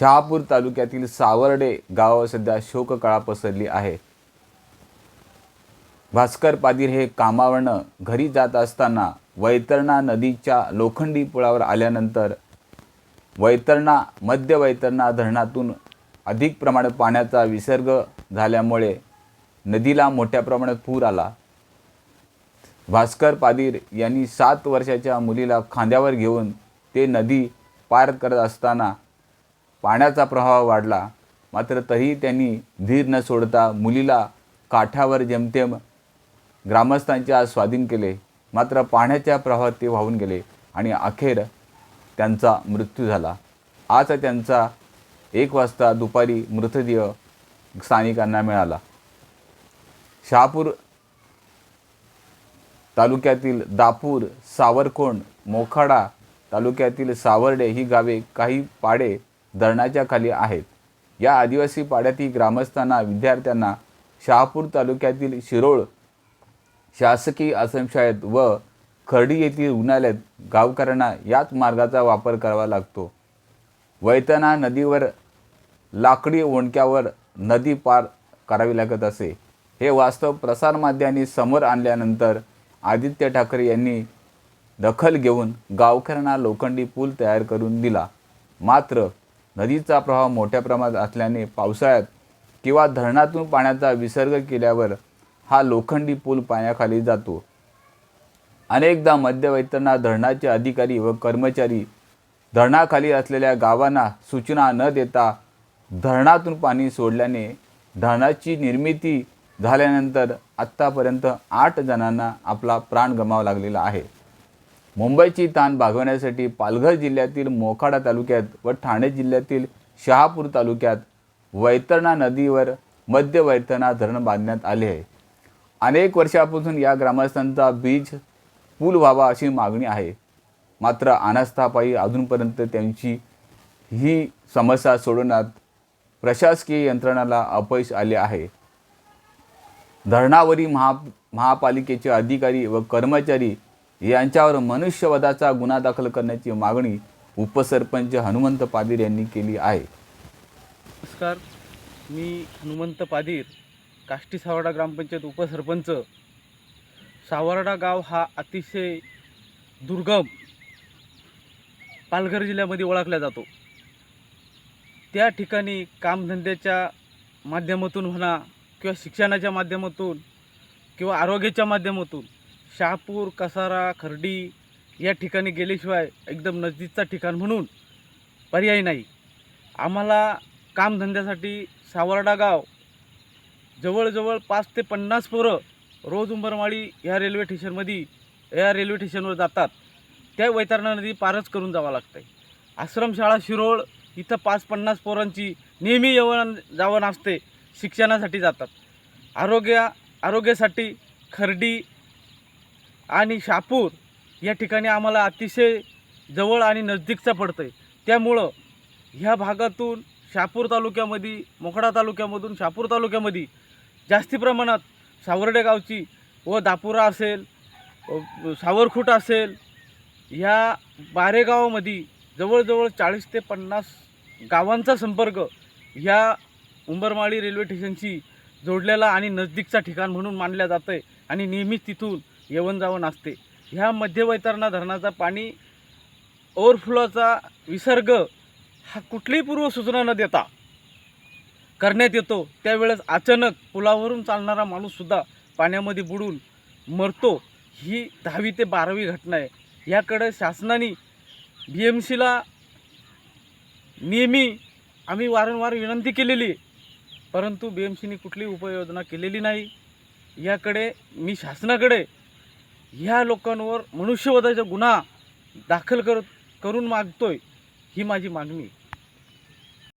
शहापूर तालुक्यातील सावर्डे गावावर सध्या शोककळा पसरली आहे. भास्कर पादीर हे कामावरनं घरी जात असताना वैतरणा नदीच्या लोखंडी पुळावर आल्यानंतर वैतरणा मध्य वैतरणा धरणातून अधिक प्रमाणात पाण्याचा विसर्ग झाल्यामुळे नदीला मोठ्या प्रमाणात पूर आला. भास्कर पादीर यांनी सात वर्षाच्या मुलीला खांद्यावर घेऊन ते नदी पार करत असताना पाण्याचा प्रवाह वाढला मात्र तरीही त्यांनी धीर न सोडता मुलीला काठावर जेमतेम ग्रामस्थांच्या स्वाधीन केले. मात्र पाण्याच्या प्रवाहात ते वाहून गेले आणि अखेर त्यांचा मृत्यू झाला. आज त्यांचा एक वाजता दुपारी मृतदेह स्थानिकांना मिळाला. शहापूर तालुक्यातील दापूर सावरकोंड मोखाडा तालुक्यातील सावर्डे ही गावे काही पाडे धरणाच्या खाली आहेत. या आदिवासी पाड्यातील ग्रामस्थांना विद्यार्थ्यांना शहापूर तालुक्यातील शिरोळ शासकीय आश्रमशाळेत व खर्डी येथील रुग्णालयात गावकऱ्यांना याच मार्गाचा वापर करावा लागतो. वैतना नदीवर लाकडी ओंडक्यावर नदी पार करावी लागत असे. हे वास्तव प्रसारमाध्यमांनी समोर आणल्यानंतर आदित्य ठाकरे यांनी दखल घेऊन गावकऱ्यांना लोखंडी पूल तयार करून दिला. मात्र नदीचा प्रवाह मोठ्या प्रमाणात असल्याने पावसाळ्यात किंवा धरणातून पाण्याचा विसर्ग केल्यावर हा लोखंडी पूल पाण्याखाली जातो. अनेकदा मध्यवैतरणा धरणाचे अधिकारी व कर्मचारी धरणाखाली असलेल्या गावांना सूचना न देता धरणातून पाणी सोडल्याने धरणाची निर्मिती झाल्यानंतर आत्तापर्यंत आठ जणांना आपला प्राण गमावा लागलेला आहे. मुंबईची ताण भागवण्यासाठी पालघर जिल्ह्यातील मोखाडा तालुक्यात व ठाणे जिल्ह्यातील शहापूर तालुक्यात वैतरणा नदीवर मध्य वैतरणा धरण बांधण्यात आले आहे. अनेक वर्षापासून या ग्रामस्थांचा बीज पूल व्हावा अशी मागणी आहे. मात्र अनास्थापायी अजूनपर्यंत त्यांची ही समस्या सोडवण्यात प्रशासकीय यंत्रणाला अपयश आले आहे. धरणावरील महा महापालिकेचे अधिकारी व कर्मचारी यांच्यावर मनुष्यवधाचा गुन्हा दाखल करण्याची मागणी उपसरपंच हनुमंत पादीर यांनी केली आहे. नमस्कार. मी हनुमंत पादीर काष्टी सावर्डा ग्रामपंचायत उपसरपंच. सावर्डा गाव हा अतिशय दुर्गम पालघर जिल्ह्यामध्ये ओळखला जातो. त्या ठिकाणी कामधंद्याच्या माध्यमातून म्हणा किंवा शिक्षणाच्या माध्यमातून किंवा आरोग्याच्या माध्यमातून शहापूर कसारा खर्डी या ठिकाणी गेल्याशिवाय एकदम नजीकचा ठिकाण म्हणून पर्याय नाही. आम्हाला कामधंद्यासाठी सावर्डा गाव जवळजवळ पाच ते पन्नास पोरं रोज उंबरमाळी ह्या रेल्वे स्टेशनमध्ये या रेल्वे स्टेशनवर जातात. त्या वैतरणा नदी पारच करून जावं लागतं आहे आश्रमशाळा शिरोळ इथं पाच पन्नास पोरांची नेहमी येवण जावण असते शिक्षणासाठी जातात. आरोग्य आरोग्यासाठी खर्डी आणि शापूर या ठिकाणी आम्हाला अतिशय जवळ आणि नजदीकचा पडतं आहे त्यामुळं ह्या भागातून शापूर तालुक्यामध्ये मोखडा तालुक्यामधून शापूर तालुक्यामध्ये जास्ती प्रमाणात सावर्डे गावची व दापुरा असेल सावरखुट असेल ह्या बारेगावामध्ये जवळजवळ चाळीस ते पन्नास गावांचा संपर्क ह्या उंबरमाळी रेल्वे स्टेशनशी जोडलेला आणि नजदीकचा ठिकाण म्हणून मानल्या जातं आहे आणि नेहमीच तिथून येवण जावण असते. ह्या मध्य वैतरणा धरणाचा पाणी ओव्हरफ्लोचा विसर्ग हा कुठलीही पूर्वसूचना न देता करण्यात येतो. त्यावेळेस अचानक पुलावरून चालणारा माणूससुद्धा पाण्यामध्ये बुडून मरतो. ही दहावी ते बारावी घटना आहे. याकडे शासनाने बी एम सीला नेहमी आम्ही वारंवार विनंती केलेली आहे. परंतु बी एम सीने कुठलीही उपाययोजना केलेली नाही. याकडे मी शासनाकडे ह्या लोकांवर मनुष्यवधाचा गुन्हा दाखल करत करून मागतो आहे ही माझी मागणी आहे.